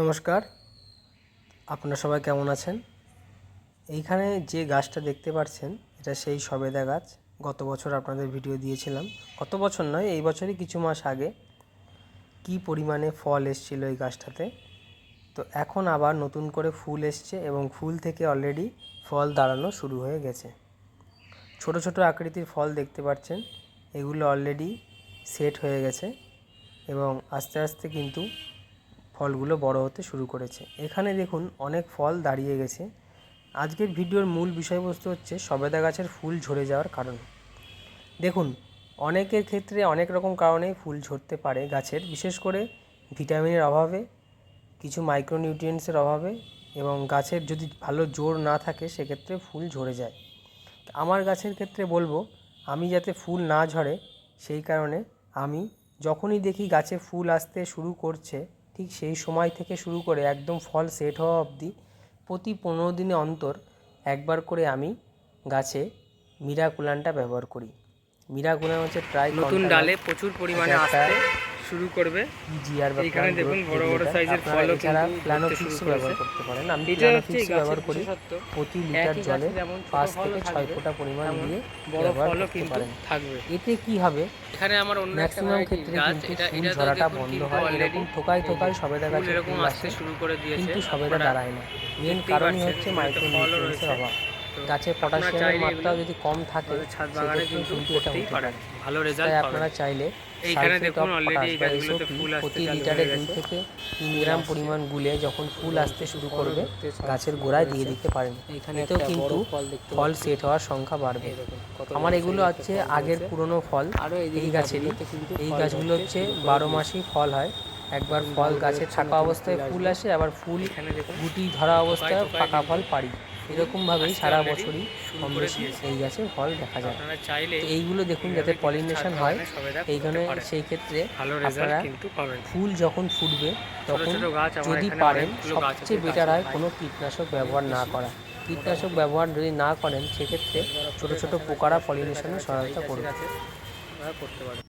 নমস্কার। আপনারা সবাই কেমন আছেন? এইখানে যে গাছটা দেখতে পাচ্ছেন, এটা সেই সবেদা গাছ। গত বছর আপনাদের ভিডিও দিয়েছিলাম। গত বছর নয়, এই বছরই কিছু মাস আগে কি পরিমাণে ফল এসছিল এই গাছটাতে। তো এখন আবার নতুন করে ফুল এসছে এবং ফুল থেকে অলরেডি ফল দাঁড়ানো শুরু হয়ে গেছে। ছোট ছোট আকৃতির ফল দেখতে পাচ্ছেন, এগুলো অলরেডি সেট হয়ে গেছে এবং আস্তে আস্তে কিন্তু ফলগুলো বড় হতে শুরু করেছে। এখানে দেখুন অনেক ফল দাঁড়িয়ে গেছে। আজকের ভিডিওর মূল বিষয়বস্তু হচ্ছে সবেদা গাছের ফুল ঝরে যাওয়ার কারণ। দেখুন, অনেকের ক্ষেত্রে অনেক রকম কারণে ফুল ঝরতে পারে গাছের, বিশেষ করে ভিটামিনের অভাবে, কিছু মাইক্রোনিউট্রিয়েন্টসের অভাবে এবং গাছের যদি ভালো জোর না থাকে সেক্ষেত্রে ফুল ঝরে যায়। আমার গাছের ক্ষেত্রে বলব, আমি যাতে ফুল না ঝরে সেই কারণে আমি যখনই দেখি গাছে ফুল আসতে শুরু করছে ঠিক সেই সময় থেকে শুরু করে একদম ফল সেট হওয়া অবধি প্রতি পনেরো দিনে অন্তর একবার করে আমি গাছে মিরাকুলানটা ব্যবহার করি। মিরাকুলান হচ্ছে প্রায় নতুন ডালে প্রচুর পরিমাণে আসতে শুরু করবে। plant দেখুন বড় বড় সাইজের ফলও এছাড়া ধরতে শুরু ব্যবহার করতে পারেন। আমি এটা হচ্ছে ব্যবহার করি। প্রতি লিটার জলে পাঁচ থেকে ছয় ফোঁটা পরিমাণ দিয়ে বড় ফলও কিন্তু থাকবে। এতে কি হবে? এখানে আমার অন্য একটা ম্যাক্সিমাম ক্ষেত্রে কিন্তু এটা ফুল ঝরাটা বন্ধ হয়। এরকম ঠোকায় সবেদা ফুল গাছে এরকম আসতে শুরু করে দিয়েছে। কিন্তু সবেদা দাঁড়ায় না। মেন কারণই হচ্ছে রয়েছে। অভাব। গাছে পটাশিয়ামের মাত্রাও যদি কম থাকে ছাদ বাগানে কিন্তু করতেই পারেন পারে। ভালো রেজাল্ট আপনারা চাইলে এইখানে দেখুন পটাশ এই গাছগুলোতে ফুল আসতে প্রতি লিটারে দুই থেকে তিন গ্রাম পরিমাণ গুলে যখন ফুল আসতে শুরু করবে গাছের গোড়ায় দিয়ে দিতে পারেন। এতেও কিন্তু ফল সেট হওয়ার সংখ্যা বাড়বে। আমার এগুলো হচ্ছে আগের। পুরনো ফল। আরও এই গাছেরই এই গাছগুলো হচ্ছে বারো। মাসই ফল হয়। একবার ফল গাছে থাকা অবস্থায় ফুল আসে আবার ফুল গুটি ধরা অবস্থায় পাকা ফল পারি এরকমভাবেই সারা বছরই কম বেশি এই গাছে ফল দেখা যায় তো এইগুলো দেখুন যাতে পলিনেশন হয় এইখানে সেই ক্ষেত্রে আপনারা ফুল যখন ফুটবে তখন যদি পারেন সবচেয়ে বেটার হয় কোনো কীটনাশক ব্যবহার না করা কীটনাশক ব্যবহার যদি না করেন সেক্ষেত্রে ছোট ছোট পোকারা পলিনেশনে সহায়তা করবে করতে পারেন